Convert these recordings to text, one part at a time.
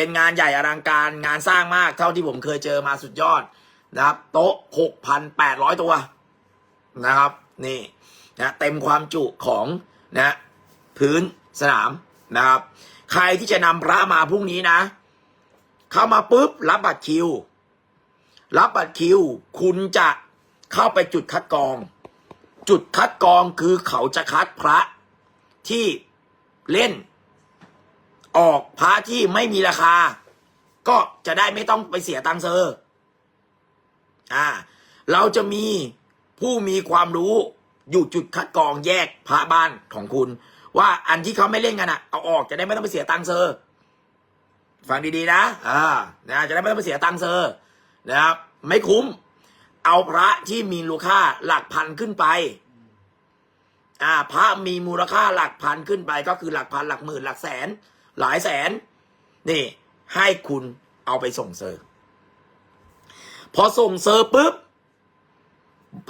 เป็นงานใหญ่อลังการงานสร้างมากเท่าที่ผมเคยเจอมาสุดยอดนะครับ โต๊ะหกพันแปดร้อยตัวนะครับ นี่นะเต็มความจุของนะพื้นสนามนะครับ ใครที่จะนำพระมาพรุ่งนี้นะ เข้ามาปุ๊บรับบัตรคิว รับบัตรคิว คุณจะเข้าไปจุดคัดกรอง จุดคัดกรองคือเขาจะคัดพระที่เล่น ออกพระที่ไม่มีราคา ก็จะได้ไม่ต้องไปเสียตังค์เซอร์ อ่า เราจะมีผู้มีความรู้อยู่จุดคัดกรองแยกพระบ้านของคุณ ว่าอันที่เขาไม่เล่นกันอะเอาออกจะได้ไม่ต้องไปเสียตังค์เซอร์ ฟังดีๆนะ อ่า นะจะได้ไม่ต้องไปเสียตังค์เซอร์นะครับไม่คุ้ม เอาพระที่มีมูลค่าหลักพันขึ้นไป อ่า พระมีมูลค่าหลักพันขึ้นไปก็คือหลักพันหลักหมื่นหลักแสน หลายแสน นี่ ให้คุณเอาไปส่งเซอร์พอส่งเซอร์ปุ๊บ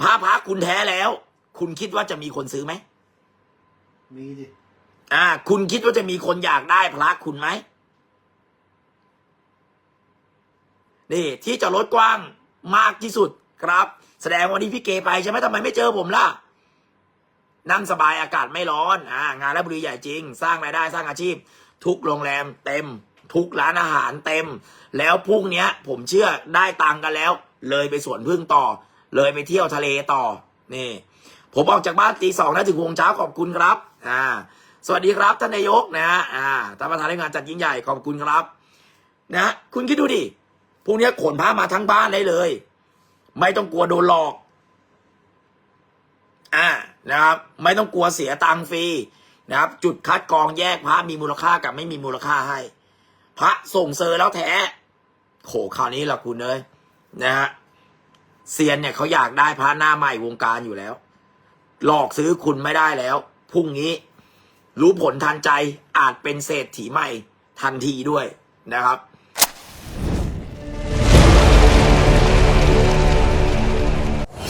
พระพระคุณแท้แล้ว คุณคิดว่าจะมีคนซื้อไหมมีดิอ่า คุณคิดว่าจะมีคนอยากได้พระคุณไหมนี่ ที่จอดรถกว้างมากที่สุดครับ แสดงวันนี้พี่เกไปใช่ไหมทำไมไม่เจอผมล่ะ นั่งสบายอากาศไม่ร้อน อ่างานและบุรีใหญ่จริง สร้างรายได้สร้างอาชีพ ทุกโรงแรมเต็ม ทุกร้านอาหารเต็ม แล้วพรุ่งเนี้ยผมเชื่อได้ตังค์กันแล้ว เลยไปสวนพึ่งต่อ เลยไปเที่ยวทะเลต่อนี่ ผมออกจากบ้านตีสองนะถึงหงเช้าขอบคุณครับอ่าสวัสดีครับท่านนายกนะฮะอ่าท่านประธานในงานจัดยิ่งใหญ่ขอบคุณครับ นะคุณคิดดูดิพวกเนี้ยขนผ้ามาทั้งบ้านได้เลย ไม่ต้องกลัวโดนหลอกอ่านะครับ ไม่ต้องกลัวเสียตังค์ฟรี นะครับ จุดคัดกรองแยกพระมีมูลค่ากับไม่มีมูลค่าให้ พระส่งเซอร์แล้วแท้โขคราวนี้ละคุณเลยนะฮะเซียนเนี่ยเขาอยากได้พระหน้าใหม่วงการอยู่แล้ว หลอกซื้อคุณไม่ได้แล้วพรุ่งนี้รู้ผลทันใจอาจเป็นเศรษฐีใหม่ทันทีด้วยนะครับ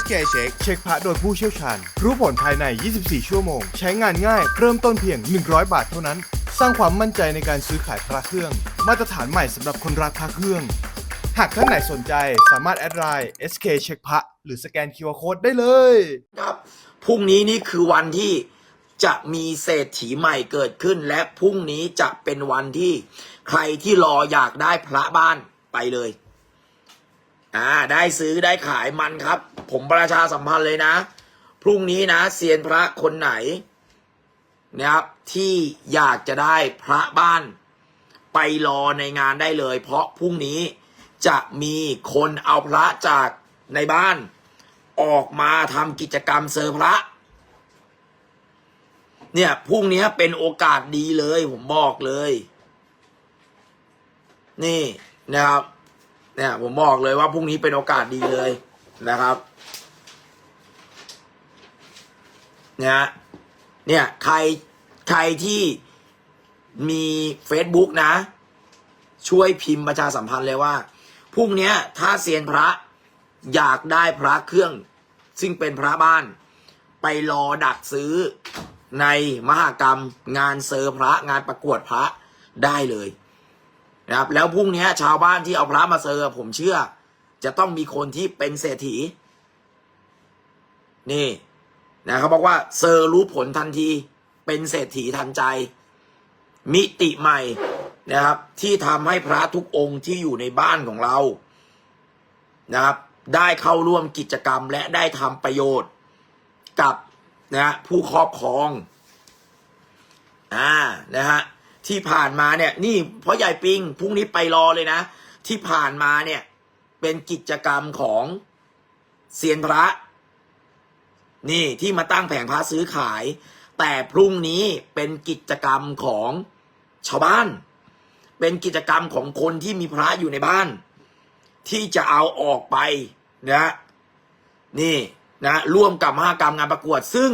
SK Check เช็คพระโดยผู้เชี่ยวชาญ รู้ผลภายใน 24 ชั่วโมง ใช้งานง่าย เริ่มต้นเพียง 100 บาทเท่านั้น สร้างความมั่นใจในการซื้อขายพระเครื่อง มาตรฐานใหม่สำหรับคนรักพระเครื่อง หากท่านไหนสนใจสามารถแอดไลน์ SK เช็คพระหรือสแกน QR Code ได้เลยครับพรุ่งนี้นี่คือวันที่จะมีเศรษฐีใหม่เกิดขึ้น และพรุ่งนี้จะเป็นวันที่ใครที่รออยากได้พระบ้านไปเลย อ่าได้ซื้อได้ขายมันครับ ผมประชาสัมพันธ์เลยนะ พรุ่งนี้นะเซียนพระคนไหนนะครับที่อยากจะได้พระบ้านไปรอในงานได้เลย เพราะพรุ่งนี้จะมีคนเอาพระจากในบ้าน ออกมาทำกิจกรรมเซอร์พระ เนี่ยพรุ่งนี้เป็นโอกาสดีเลย ผมบอกเลย นี่นะครับ เนี่ยผมบอกเลยว่าพรุ่งนี้เป็นโอกาสดีเลยนะครับ เนี่ยเนี่ยใครใครที่มี Facebook นะ ช่วยพิมพ์ประชาสัมพันธ์เลยว่าพรุ่งเนี้ยถ้าเซียนพระอยากได้พระเครื่อง ซึ่งเป็นพระบ้าน ไปรอดักซื้อในมหากรรมงานเซอร์พระงานประกวดพระได้เลย นะครับแล้วพรุ่งนี้ชาวบ้านที่เอาพระมาเซอร์ผมเชื่อ จะต้องมีคนที่เป็นเศรษฐี นี่นะเขาบอกว่าเซอร์รู้ผลทันทีเป็นเศรษฐีทันใจ มิติใหม่นะครับ ที่ทำให้พระทุกองค์ที่อยู่ในบ้านของเรานะครับ ได้เข้าร่วมกิจกรรมและได้ทำประโยชน์กับนะฮะผู้ครอบครอง อ่านะฮะ ที่ผ่านมาเนี่ย นี่เพราะใหญ่ปิงพรุ่งนี้ไปรอเลยนะ ที่ผ่านมาเนี่ย เป็นกิจกรรมของเซียนพระ นี่ที่มาตั้งแผงพระซื้อขาย แต่พรุ่งนี้เป็นกิจกรรมของชาวบ้าน เป็นกิจกรรมของคนที่มีพระอยู่ในบ้าน ที่จะเอาออกไปนะนี่นะร่วมกับมหากรรมงานประกวดซึ่ง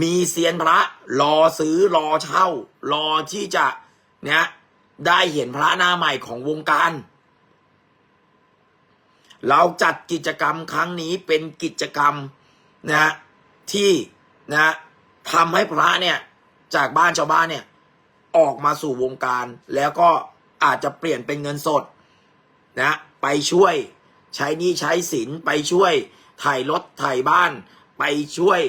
มีเซียนพระ รอซื้อรอเช่า รอที่จะเนี่ยได้เห็นพระหน้าใหม่ของวงการ เราจัดกิจกรรมครั้งนี้เป็นกิจกรรมนะที่นะทำให้พระเนี่ยจากบ้านชาวบ้านเนี่ยออกมาสู่วงการแล้วก็อาจจะเปลี่ยนเป็นเงินสดนะไปช่วยใช้หนี้ใช้สินไปช่วยถ่ายรถถ่ายบ้าน ไปช่วย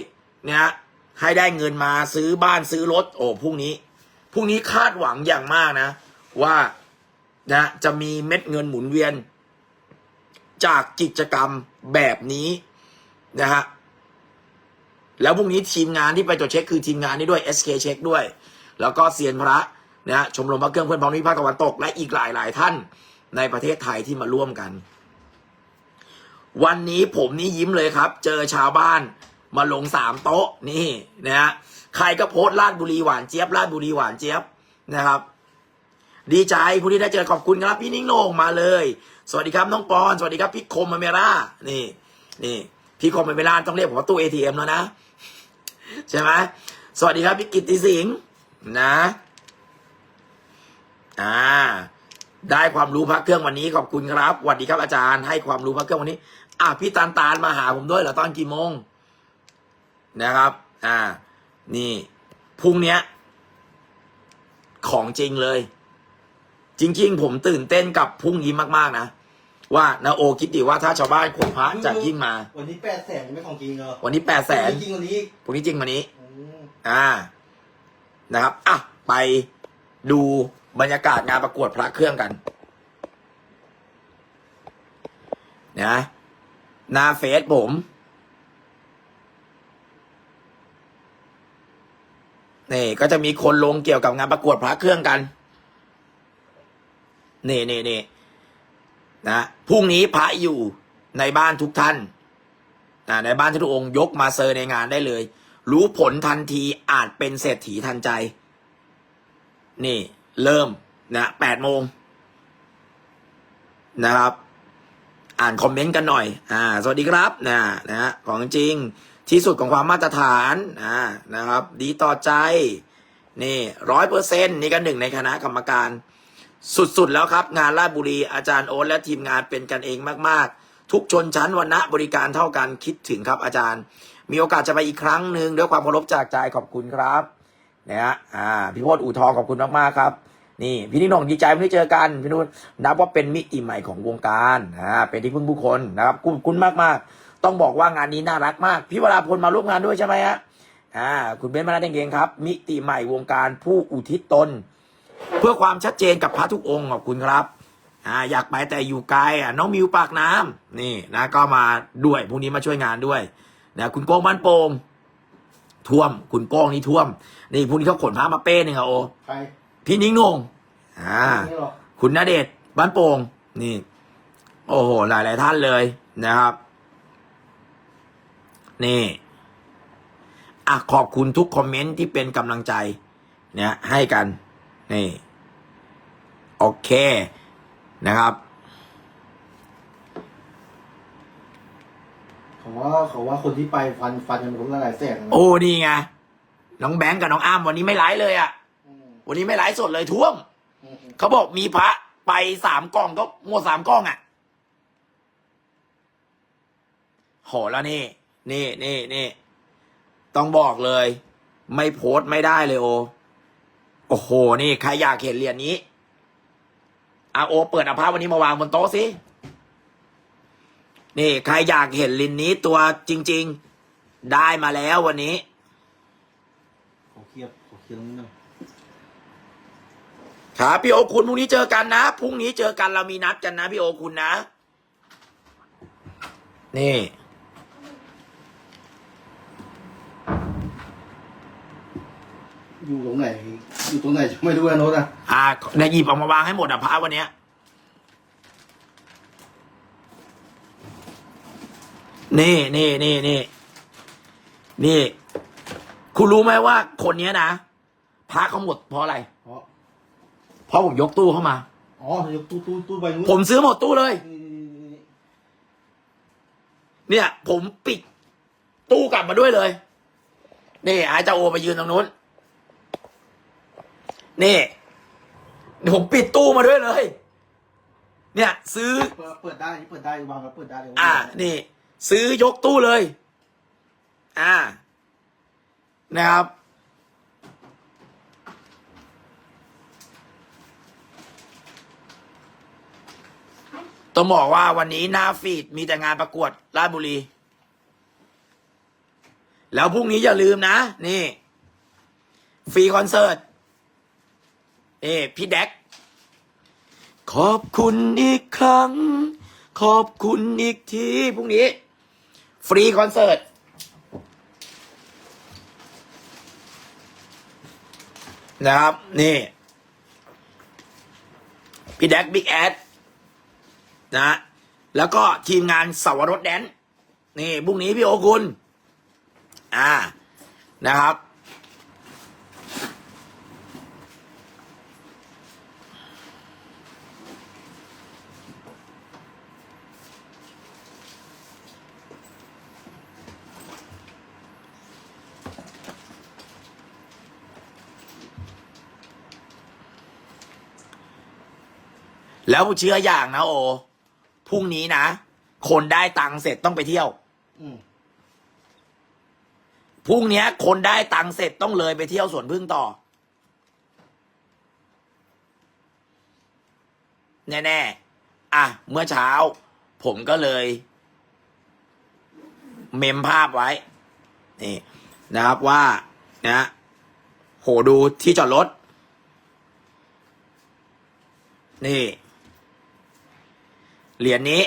นะ ให้ได้เงินมาซื้อบ้านซื้อรถ โอ้พรุ่งนี้พรุ่งนี้คาดหวังอย่างมากนะ ว่านะจะมีเม็ดเงินหมุนเวียน จากกิจกรรมแบบนี้นะฮะแล้วพรุ่งนี้ทีมงานที่ไปตรวจเช็คคือทีมงานนี้ด้วย SK เช็คด้วย แล้วก็เซียนพระนะฮะชมรมพระเครื่องเพื่อนพ้องที่ภาคตะวันตก และอีกหลายหลายท่านในประเทศไทยที่มาร่วมกัน วันนี้ผมนี่ยิ้มเลยครับ เจอชาวบ้าน มาลงสามโต๊ะนี่นะฮะใครก็โพสต์ลาดบุรีหวานเจี๊ยบลาดบุรีหวานเจี๊ยบนะครับ ดีใจผู้ที่ได้เจอขอบคุณครับพี่นิ่งโหน่งมาเลย สวัสดีครับน้องปอน สวัสดีครับพี่คมอเมร่านี่นี่พี่คมอเมร่าต้องเรียกผมว่าตู้เอทีเอ็มแล้วนะใช่ไหมสวัสดีครับพี่กิตติสิงห์นะอ่าได้ความรู้พระเครื่องวันนี้ขอบคุณครับสวัสดีครับอาจารย์ให้ความรู้พระเครื่องวันนี้ อะพี่ตาลตาลมาหาผมด้วยเหรอตอนกี่โมง นะครับ อ่า นี่พรุ่งเนี้ย ของจริงเลย จริง ๆ ผมตื่นเต้นกับพรุ่งนี้มาก ๆ นะ ว่านาโอคิดดีว่าถ้าชาวบ้านขนพระจะยิ่งมา วันนี้แปดแสนยังไม่ของจริงเหรอวันนี้แปดแสนจริงวันนี้พรุ่งนี้จริงวันนี้อืมอ่า นะครับ อะ ไปดูบรรยากาศงานประกวดพระเครื่องกัน นะหน้าเฟซผม นี่ก็จะมีคนลงเกี่ยวกับงานประกวดพระเครื่องกัน นี่นี่นี่นะพรุ่งนี้พระอยู่ในบ้านทุกท่านนะในบ้านทุกองค์ยกมาเซอร์ในงานได้เลย รู้ผลทันทีอาจเป็นเศรษฐีทันใจ นี่ เริ่มนะแปดโมงนะครับ อ่านคอมเมนต์กันหน่อย อ่า สวัสดีครับนะนะฮะของจริง ที่สุดของความมาตรฐานอ่านะครับ ดีต่อใจ นี่ร้อยเปอร์เซ็นต์นี่ก็หนึ่งในคณะกรรมการ สุดๆแล้วครับ งานราชบุรีอาจารย์โอ๊ตและทีมงานเป็นกันเองมากๆ ทุกชนชั้นวรรณะบริการเท่ากันคิดถึงครับอาจารย์ มีโอกาสจะไปอีกครั้งหนึ่งด้วยความเคารพจากใจขอบคุณครับนะฮะอ่าพี่โพธิ์อู่ทองขอบคุณมากๆครับนี่พี่นิ่งหน่งดีใจที่เจอกันพี่นุ่นนับว่าเป็นมิติใหม่ของวงการอ่าเป็นที่พึ่งผู้คนนะครับขอบคุณมากมากๆ ต้องบอกว่างานนี้น่ารักมาก พี่วราพลมาร่วมงานด้วยใช่ไหมฮะอ่าคุณเบนซ์มานาเองครับ มิติใหม่วงการผู้อุทิศตน เพื่อความชัดเจนกับพระทุกองค์ขอบคุณครับอ่าอยากไปแต่อยู่ไกลอะน้องมิวปากน้ำนี่นะก็มาด้วยพรุ่งนี้มาช่วยงานด้วยนะคุณโป้งบ้านโป่งท่วม คุณโป้งนี่ท่วม นี่พรุ่งนี้เขาขนพระมาเป้หนึ่งอะโอใครพี่นิ้งนงอ่านี่หรอคุณณเดชน์บ้านโป่งนี่ โอ้โหหลายหลายๆท่านเลยนะครับ นี่อะขอบคุณทุกคอมเมนต์ที่เป็นกำลังใจ เนี่ย ให้กัน นี่ โอเคนะครับเขาว่าเขาว่าคนที่ไปฟันฟันกันคนละหลายแสนนะโอ้นี่ไงน้องแบงค์กับน้องอ้ามวันนี้ไม่ไลฟ์เลยอะ่ะ อืมวันนี้ไม่ไลฟ์สดเลยท่วม อืมเขาบอกมีพระไปสามกล้องก็งวดสามกล้องอะ่ะโหแล้วนี่ นี่นี่นี่ต้องบอกเลย ไม่โพสต์ไม่ได้เลยโอ โอ้โห นี่ใครอยากเห็นเหรียญนี้อาโอ เปิดอาภาพวันนี้มาวางบนโต๊ะสิ นี่ใครอยากเห็นลินนี้ตัวจริง ๆ ได้มาแล้ววันนี้ขอเคลียร์ขอเคลียร์ตรงนี้หน่อยครับพี่โอคุณพรุ่งนี้เจอกันนะพรุ่งนี้เจอกันเรามีนัดกันนะพี่โอคุณนะ นี่ อยู่ตรงไหน อยู่ตรงไหนไม่รู้นะโน้ตอะอ่าเนี่ยหยิบออกมาวางให้หมดอะพระวันเนี้ยนี่นี่นี่นี่นี่ คุณรู้ไหมว่าคนเนี้ยนะพระเขาหมดเพราะอะไร เพราะเพราะผมยกตู้เข้ามา อ๋อยกตู้ตู้ตู้ใบนู้นผมซื้อหมดตู้เลย นี่นี่นี่เนี่ย ผมปิดตู้กลับมาด้วยเลย นี่ไอ้เจ้าโอไปยืนตรงนู้น นี่ผมปิดตู้มาด้วยเลย เนี่ย ซื้อ เปิดเปิดได้นี่เปิดได้วางแล้วเปิดได้เลยอ่า นี่ ซื้อยกตู้เลย อ่า นะครับ ต้องบอกว่าวันนี้หน้าฟีดมีแต่งานประกวดราชบุรี แล้วพรุ่งนี้อย่าลืมนะ นี่ ฟรีคอนเสิร์ต นี่พี่แดกขอบคุณอีกครั้ง ขอบคุณอีกทีพรุ่งนี้ ฟรีคอนเสิร์ตนะครับ นี่ พี่แดกบิ๊กแอดนะแล้วก็ทีมงานสาวรถแดนนี่พรุ่งนี้พี่โอคุณ อ่านะครับ แล้วเชื่ออย่างนะโอพรุ่งนี้นะ คนได้ตังค์เสร็จต้องไปเที่ยวอืมพรุ่งเนี้ย คนได้ตังค์เสร็จต้องเลยไปเที่ยวสวนพึ่งต่อ แน่ๆ อะ เมื่อเช้า ผมก็เลย เมมภาพไว้ นี่ นะครับว่า นะโหดูที่จอดรถ นี่ เหรียญนี้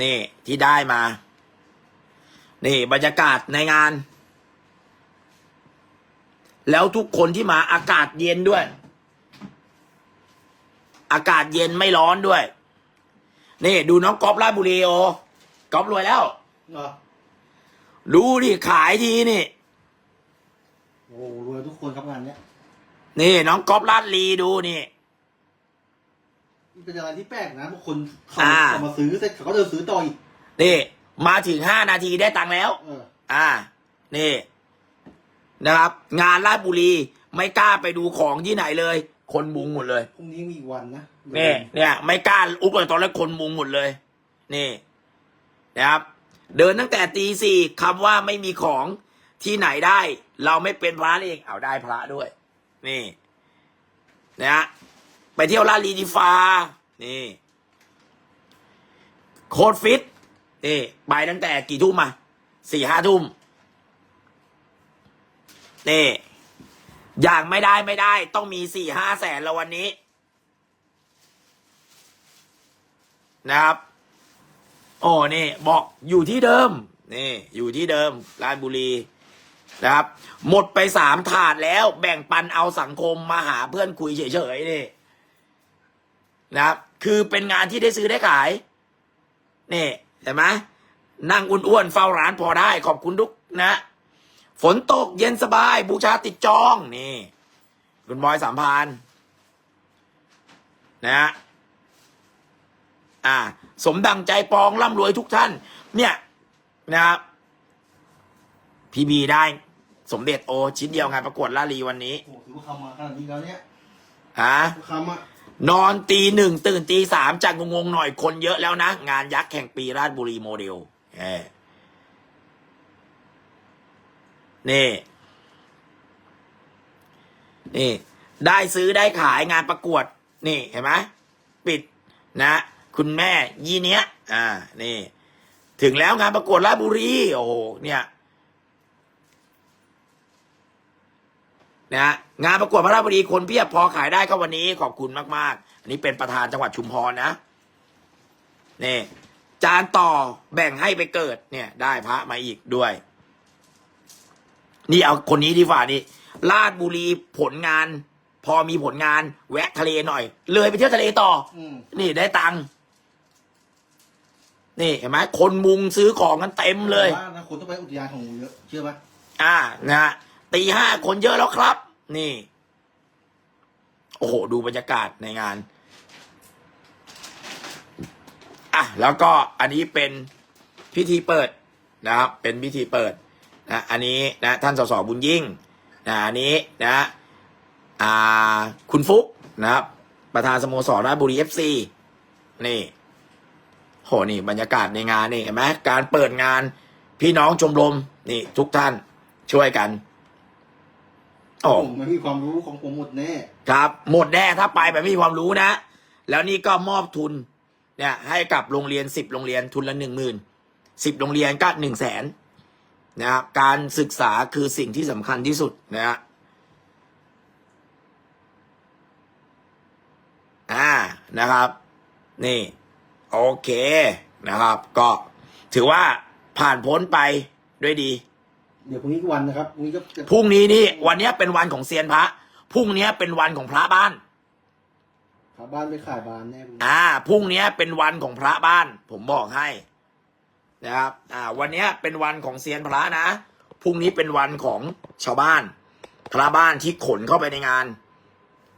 นี่ที่ได้มา นี่บรรยากาศในงาน แล้วทุกคนที่มาอากาศเย็นด้วย อากาศเย็นไม่ร้อนด้วย นี่ ดูน้องก๊อฟราชบุรีโอก๊อฟรวยแล้วเหรอดูดิขายทีนี่ โอ้รวยทุกคนครับงานเนี้ย นี่น้องก๊อฟราชลีดูนี่มัน เป็นอะไรที่แปลกนะบางคนเขาอ่าเขามาซื้อเสร็จเขาก็เดินซื้อต่ออีกนี่ มาถึงห้านาทีได้ตังค์แล้วเอออ่า นี่ นะครับ งานราชบุรี ไม่กล้าไปดูของที่ไหนเลย คนมุงหมดเลยพรุ่งนี้มีอีกวันนะนี่เนี่ย ไม่กล้าอุบเลยตอนแรกคนมุงหมดเลย นี่นะครับ เดินตั้งแต่ตีสี่คำว่าไม่มีของที่ไหนได้ เราไม่เป็นพระเองเอาได้พระด้วย นี่นะฮะไปเที่ยวลาดลีดีฟา นี่โคตรฟิตนี่ไปตั้งแต่กี่ทุ่มมาสี่ห้าทุ่มนี่อย่างไม่ได้ไม่ได้ ต้องมีสี่ห้าแสนแล้ววันนี้ นะครับ โอ้นี่ บอกอยู่ที่เดิม นี่ อยู่ที่เดิมราชบุรีนะครับ หมดไปสามถาดแล้ว แบ่งปันเอาสังคมมาหาเพื่อนคุยเฉยๆนี่ นะครับคือเป็นงานที่ได้ซื้อได้ขายนี่เห็นไหมนั่งอ้วนๆเฝ้าร้านพอได้ ขอบคุณทุกนะ ฝนตกเย็นสบาย บูชาติดจองนี่คุณบอยสามพานนะฮะอ่า สมดังใจปองร่ำรวยทุกท่าน เนี่ยนะครับพีบีได้ สมเด็จโอ ชิ้นเดียวงานประกวดลาลีวันนี้โอ้ถือว่าคำมาขนาดนี้แล้วเนี่ยฮะคำอะ นอนตีหนึ่งตื่นตีสามจากงงๆหน่อยคนเยอะแล้วนะ งานยักษ์แห่งปีราชบุรีโมเดลเนี่นี่ ได้ซื้อได้ขายงานประกวด นี่เห็นไหมปิดนะ คุณแม่ยี่เนี้ย อ่า นี่ ถึงแล้วงานประกวดราชบุรี โอ้โหเนี่ย นะงานประกวดพระราชบุรีคนเพียบพอขายได้ก็วันนี้ขอบคุณมาก ๆ อันนี้เป็นประธานจังหวัดชุมพรนะนี่จานต่อแบ่งให้ไปเกิดเนี่ย ได้พระมาอีกด้วย นี่เอาคนนี้ดีกว่านี่ลาดบุรีผลงาน พอมีผลงาน แวะทะเลหน่อย เลยไปเที่ยวทะเลต่ออืมนี่ได้ตังค์นี่เห็นไหมคนมุงซื้อของกันเต็มเลย ว่านะคนต้องไปอุทยานของงูเยอะเชื่อไหมอ่านะฮะ ตีห้าคนเยอะแล้วครับ นี่ โอ้โห ดูบรรยากาศในงาน อะ แล้วก็อันนี้เป็นพิธีเปิดนะครับ เป็นพิธีเปิดนะอันนี้นะท่านสสบุญยิ่งนะอันนี้นะอ่าคุณฟุกนะครับ ประธานสโมสรราชบุรีเอฟซีนี่โหนี่บรรยากาศในงานนี่เห็นไหมการเปิดงานพี่น้องชมรมนี่ทุกท่านช่วยกัน โอ้ผมไม่มีความรู้ของผมหมดแน่ ครับ หมดแน่ถ้าไปแบบไม่มีความรู้นะ แล้วนี่ก็มอบทุน เนี่ย ให้กับโรงเรียนสิบโรงเรียนทุนละหนึ่งหมื่นสิบโรงเรียนก็หนึ่งแสนนะครับการศึกษาคือสิ่งที่สำคัญที่สุดนะฮะอ่านะครับ นี่ โอเคนะครับ ก็ถือว่าผ่านพ้นไปด้วยดี เดี๋ยวพรุ่งนี้ก็วันนะครับพรุ่งนี้ก็จะพรุ่งนี้นี่วันเนี้ยเป็นวันของเซียนพระพรุ่งเนี้ยเป็นวันของพระบ้านหาบ้านไปขายบ้านแน่พรุ่งนี้อ่าพรุ่งเนี้ยเป็นวันของพระบ้าน ผมบอกให้นะครับอ่าวันเนี้ยเป็นวันของเซียนพระนะพรุ่งนี้เป็นวันของชาวบ้าน พระบ้านที่ขนเข้าไปในงาน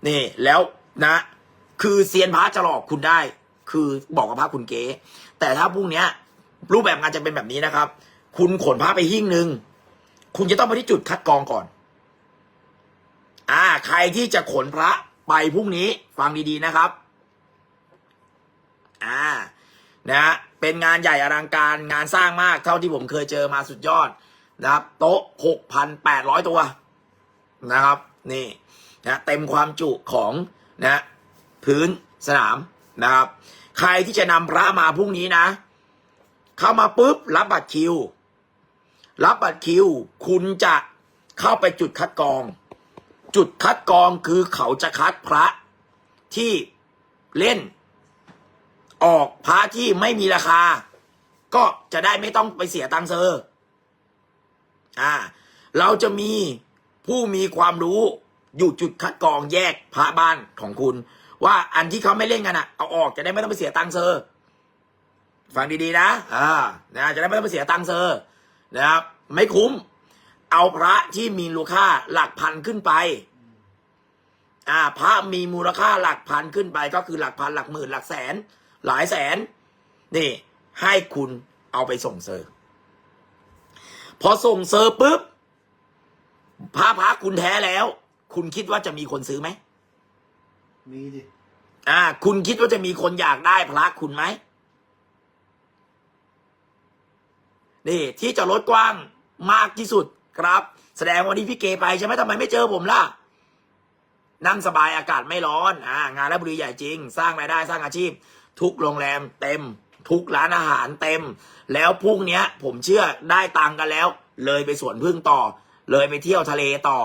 นี่แล้วนะ คือเซียนพระจะหลอกคุณได้ คือบอกกับพระคุณเก๋แต่ถ้าพรุ่งเนี้ยรูปแบบงานจะเป็นแบบนี้นะครับ คุณขนพระไปหิ้งหนึ่ง คุณจะต้องไปที่จุดคัดกรองก่อน อ่า ใครที่จะขนพระไปพรุ่งนี้ ฟังดีๆนะครับ อ่า นะฮะเป็นงานใหญ่อลังการงานสร้างมากเท่าที่ผมเคยเจอมาสุดยอดนะครับ โต๊ะหกพันแปดร้อยตัวนะครับ นี่นะเต็มความจุของนะพื้นสนามนะครับ ใครที่จะนำพระมาพรุ่งนี้นะ เข้ามาปุ๊บรับบัตรคิว รับบัตรคิว คุณจะเข้าไปจุดคัดกรอง จุดคัดกรองคือเขาจะคัดพระที่เล่น ออกพระที่ไม่มีราคา ก็จะได้ไม่ต้องไปเสียตังค์เซอร์อ่า เราจะมีผู้มีความรู้อยู่จุดคัดกรองแยกพระบ้านของคุณ ว่าอันที่เขาไม่เล่นกันอะเอาออกจะได้ไม่ต้องไปเสียตังค์เซอร์ฟังดีๆนะ อ่า นะ จะได้ไม่ต้องไปเสียตังค์เซอร์ นะครับ ไม่คุ้ม เอาพระที่มีมูลค่าหลักพันขึ้นไป อ่า พระมีมูลค่าหลักพันขึ้นไป ก็คือหลักพันหลักหมื่นหลักแสน หลายแสน นี่ ให้คุณเอาไปส่งเซอร์ พอส่งเซอร์ปุ๊บพระพระคุณแท้แล้ว คุณคิดว่าจะมีคนซื้อไหมมีดิอ่า คุณคิดว่าจะมีคนอยากได้พระคุณไหม นี่ที่จอดรถกว้างมากที่สุดครับ แสดงวันนี้พี่เกไปใช่ไหมทำไมไม่เจอผมล่ะ นั่งสบายอากาศไม่ร้อนอ่างานราชบุรีใหญ่จริง สร้างรายได้สร้างอาชีพ ทุกโรงแรมเต็ม ทุกร้านอาหารเต็ม แล้วพรุ่งนี้ผมเชื่อได้ตังค์กันแล้ว เลยไปสวนพึ่งต่อ เลยไปเที่ยวทะเลต่อ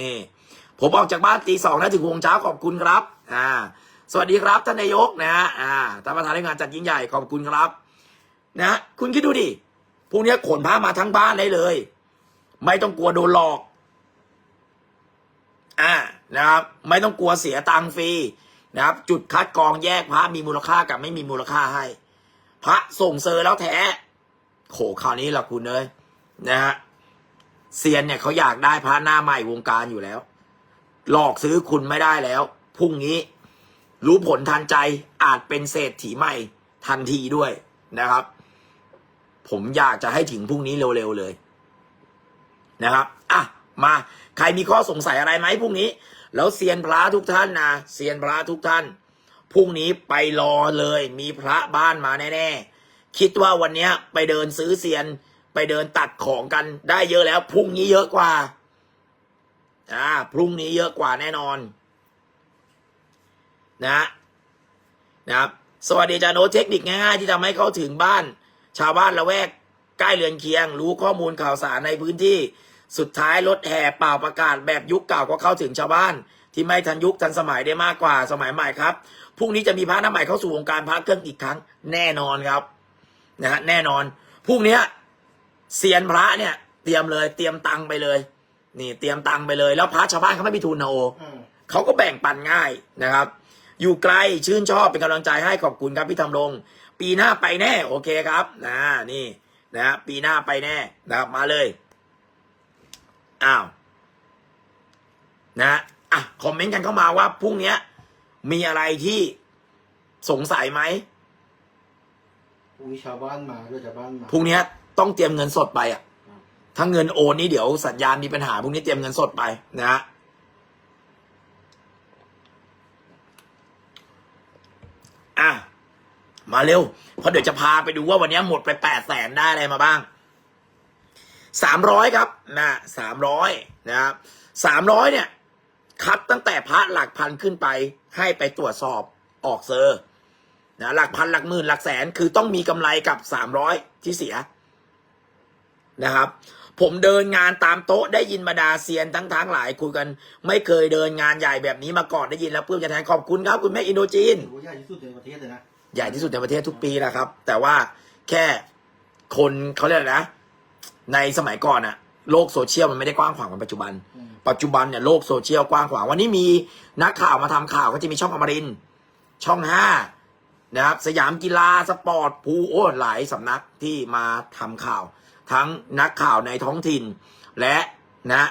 นี่ ผมออกจากบ้านตีสองนะถึงวงเช้าขอบคุณครับอ่าสวัสดีครับท่านนายกนะฮะอ่าท่านประธานในงานจัดยิ่งใหญ่ขอบคุณครับ นะ คุณคิดดูดิ พวกนี้ขนพระมาทั้งบ้านได้เลย ไม่ต้องกลัวโดนหลอก อ่านะครับ ไม่ต้องกลัวเสียตังค์ฟรีนะครับ จุดคัดกรองแยกพระมีมูลค่ากับไม่มีมูลค่าให้ พระส่งเซอร์แล้วแท้โขคราวนี้ล่ะคุณเอ้ยนะฮะเซียนเนี่ยเขาอยากได้พระหน้าใหม่วงการอยู่แล้ว หลอกซื้อคุณไม่ได้แล้วพรุ่งนี้รู้ผลทันใจอาจเป็นเศรษฐีใหม่ทันทีด้วยนะครับ ผมอยากจะให้ถึงพรุ่งนี้เร็วๆเลยนะครับ อะ มาใครมีข้อสงสัยอะไรไหมพรุ่งนี้ แล้วเซียนพระทุกท่านนะเซียนพระทุกท่านพรุ่งนี้ไปรอเลย มีพระบ้านมาแน่ๆคิดว่าวันนี้ไปเดินซื้อเซียน ไปเดินตัดของกันได้เยอะแล้วพรุ่งนี้เยอะกว่าอ่าพรุ่งนี้เยอะกว่าแน่นอน นะนะครับสวัสดีจารย์โนเทคนิคง่ายๆที่ทำให้เข้าถึงบ้าน ชาวบ้านละแวกใกล้เรือนเคียง รู้ข้อมูลข่าวสารในพื้นที่ สุดท้ายรถแห่เป่าประกาศแบบยุคเก่าก็เข้าถึงชาวบ้าน ที่ไม่ทันยุคทันสมัยได้มากกว่าสมัยใหม่ครับพรุ่งนี้จะมีพระหน้าใหม่เข้าสู่วงการพระเครื่องอีกครั้ง แน่นอนครับนะฮะแน่นอนพรุ่งเนี้ยเซียนพระเนี่ย เตรียมเลย เตรียมตังค์ไปเลย นี่ เตรียมตังค์ไปเลย แล้วพระชาวบ้านเขาไม่มีทุนนะโออ่าเขาก็แบ่งปันง่ายนะครับ อยู่ไกลชื่นชอบเป็นกำลังใจให้ขอบคุณครับพี่ทำรงปีหน้าไปแน่โอเคครับนะนี่นะปีหน้าไปแน่นะครับมาเลยอ้าวนะอะคอมเมนต์กันเข้ามาว่าพรุ่งเนี้ยมีอะไรที่สงสัยไหมพรุ่งนี้ชาวบ้านมาด้วยชาวบ้านมาพรุ่งเนี้ยต้องเตรียมเงินสดไปอะครับถ้าเงินโอนนี่เดี๋ยวสัญญาณมีปัญหาพรุ่งนี้เตรียมเงินสดไปนะฮะ อะมาเร็ว เพราะเดี๋ยวจะพาไปดูว่าวันนี้หมดไปแปดแสนได้อะไรมาบ้างสามร้อยครับนะสามร้อยนะครับสามร้อยเนี่ย คัดตั้งแต่พระหลักพันขึ้นไป ให้ไปตรวจสอบออกเซอร์นะหลักพันหลักหมื่นหลักแสนคือต้องมีกำไรกับสามร้อยที่เสียนะครับ ผมเดินงานตามโต๊ะได้ยินบรรดาเซียนทั้งทั้งๆหลายคุยกัน ไม่เคยเดินงานใหญ่แบบนี้มาก่อนได้ยินแล้วเพื่อนจะแทนขอบคุณครับ คุณแม่อินโดจีนถือว่าใหญ่ที่สุดในประเทศเลยนะใหญ่ที่สุดในประเทศทุกปีนะครับ แต่ว่าแค่คนเขาเรียกอะไรนะ ในสมัยก่อนอะโลกโซเชียลมันไม่ได้กว้างขวางเหมือนปัจจุบันอืมปัจจุบันเนี่ยโลกโซเชียลกว้างขวางวันนี้มีนักข่าวมาทำข่าวก็จะมีช่องอมรินทร์ช่องห้านะครับสยามกีฬาสปอร์ตภูโอ้หลายสำนักที่มาทำข่าว ทั้งนักข่าวในท้องถิ่น และนะ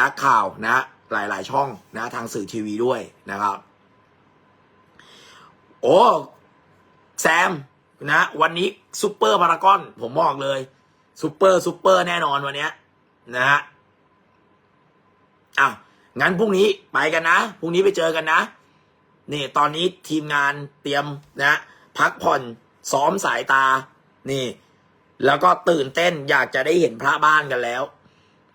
นักข่าวนะหลาย ๆ ช่องนะทางสื่อทีวีด้วยนะครับ โอ้แซมนะวันนี้ซูเปอร์พารากอน ผมบอกเลยซูเปอร์ซูเปอร์แน่นอนวันนี้นะฮะอ้าวงั้นพรุ่งนี้ไปกันนะพรุ่งนี้ไปเจอกันนะนี่ตอนนี้ทีมงานเตรียมนะ พักผ่อนซ้อมสายตา นี่ แล้วก็ตื่นเต้นอยากจะได้เห็นพระบ้านกันแล้ว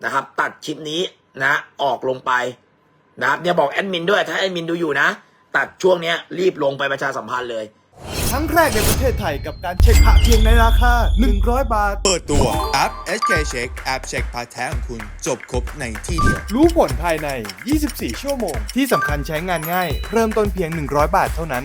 นะครับ ตัดคลิปนี้นะออกลงไปนะครับเนี่ยบอกแอดมินด้วยถ้าแอดมินดูอยู่นะ ตัดช่วงเนี้ยรีบลงไปประชาสัมพันธ์เลย ครั้งแรกในประเทศไทยกับการเช็คพระเพียงในราคา 100 บาท เปิดตัวแอป SK Check แอปเช็คพาร์ทแท้ของคุณจบครบในที่เดียว รู้ผลภายใน 24 ชั่วโมง ที่สำคัญใช้งานง่าย เริ่มต้นเพียง 100 บาทเท่านั้น